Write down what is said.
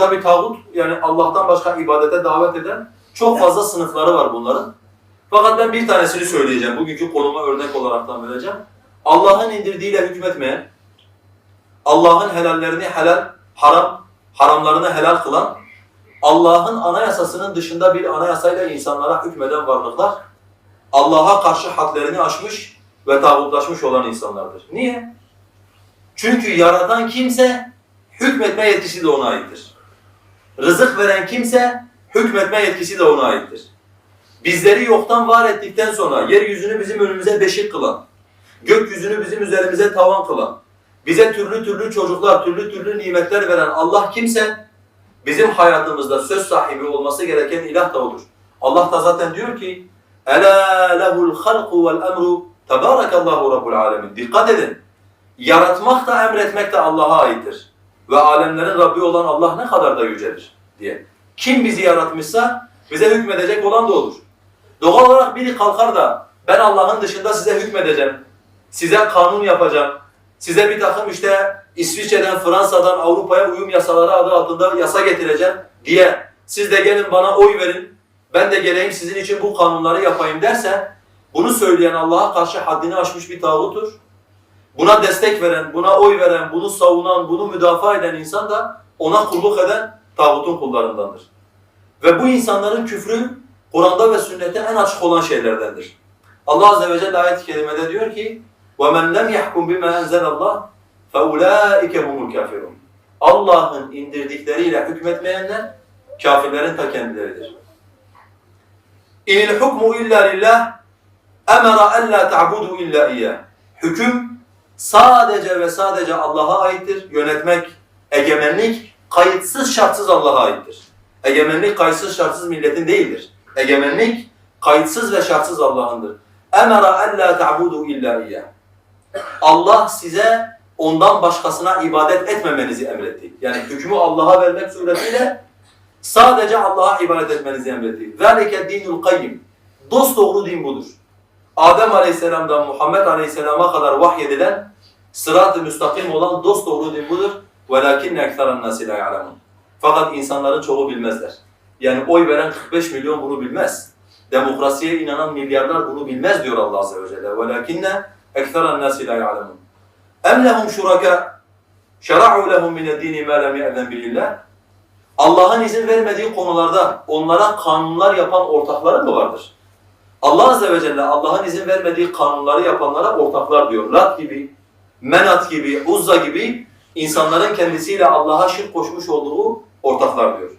tabi tağut yani Allah'tan başka ibadete davet eden çok fazla sınıfları var bunların. Fakat ben bir tanesini söyleyeceğim. Bugünkü konuma örnek olaraktan vereceğim. Allah'ın indirdiğiyle hükmetmeyen, Allah'ın helallerini helal, haram, haramlarını helal kılan, Allah'ın anayasasının dışında bir anayasayla insanlara hükmeden varlıklar, Allah'a karşı hadlerini aşmış ve tağutlaşmış olan insanlardır. Niye? Çünkü yaratan kimse hükmetme yetkisi de ona aittir. Rızık veren kimse hükmetme yetkisi de ona aittir. Bizleri yoktan var ettikten sonra yeryüzünü bizim önümüze beşik kılan, gökyüzünü bizim üzerimize tavan kılan, bize türlü türlü çocuklar, türlü türlü nimetler veren Allah kimse bizim hayatımızda söz sahibi olması gereken ilah da olur. Allah da zaten diyor ki Ela lehul halku vel emru tebarakallahu rabbul alemin. Dikkat edin. Yaratmak da emretmek de Allah'a aittir. Ve alemlerin Rabbi olan Allah ne kadar da yücedir diye. Kim bizi yaratmışsa bize hükmedecek olan da olur. Doğal olarak biri kalkar da ben Allah'ın dışında size hükmedeceğim, size kanun yapacağım, size bir takım işte İsviçre'den, Fransa'dan Avrupa'ya uyum yasaları adı altında yasa getireceğim diye siz de gelin bana oy verin, ben de geleyim sizin için bu kanunları yapayım derse bunu söyleyen Allah'a karşı haddini aşmış bir tağutur. Buna destek veren, buna oy veren, bunu savunan, bunu müdafaa eden insan da ona kulluk eden tağutun kullarındandır. Ve bu insanların küfrü Kur'an'da ve sünnette en açık olan şeylerdendir. Allah Azze ve Celle ayet-i kerimede diyor ki وَمَنْ لَمْ يَحْكُمْ بِمَا أَنْزَلَ اللّٰهِ فَاُولَٰئِكَ هُمُ الْكَافِرُونَ Allah'ın indirdikleriyle hükmetmeyenler kafirlerin ta kendileridir. اِنِ الْحُكْمُ اِلَّا لِلّٰهِ اَمَرَ اَلَّا تَعْبُدُوا اِلَّا اِيَّهِ Hüküm sadece ve sadece Allah'a aittir. Yönetmek, egemenlik kayıtsız şartsız Allah'a aittir. Egemenlik kayıtsız şartsız milletin değildir. Egemenlik kayıtsız ve şartsız Allah'ındır. Emara alla ta'budu illa iyyah. Allah size ondan başkasına ibadet etmemenizi emretti. Yani hükmü Allah'a vermek suretiyle sadece Allah'a ibadet etmenizi emretti. Zalike dinul kayyim. Dost doğru din budur. Adem Aleyhisselam'dan Muhammed Aleyhisselam'a kadar vahyedilen sırat-ı müstakim olan dost doğru din budur. وَلَكِنَّ اَكْثَرَ النَّاسِ لَا يَعْلَمُونَ Fakat insanların çoğu bilmezler. Yani oy veren 45 milyon bunu bilmez. Demokrasiye inanan milyarlar bunu bilmez diyor Allah Azze ve Celle. وَلَكِنَّ اَكْثَرَ النَّاسِ لَا يَعْلَمُونَ اَمْ لَهُمْ شُرَكَاء شَرَعُوا لَهُمْ مِنَ الدِّينِ مَا لَمْ يَأْذَنْ بِاللّٰهِ Allah'ın izin vermediği konularda onlara kanunlar yapan ortakları mı vardır? Allah Azze ve Celle Allah'ın izin vermediği kanunları yapanlara ortaklar diyor. Lat gibi, Menat gibi, Uzza gibi insanların kendisiyle Allah'a şirk koşmuş olduğu ortaklar diyor.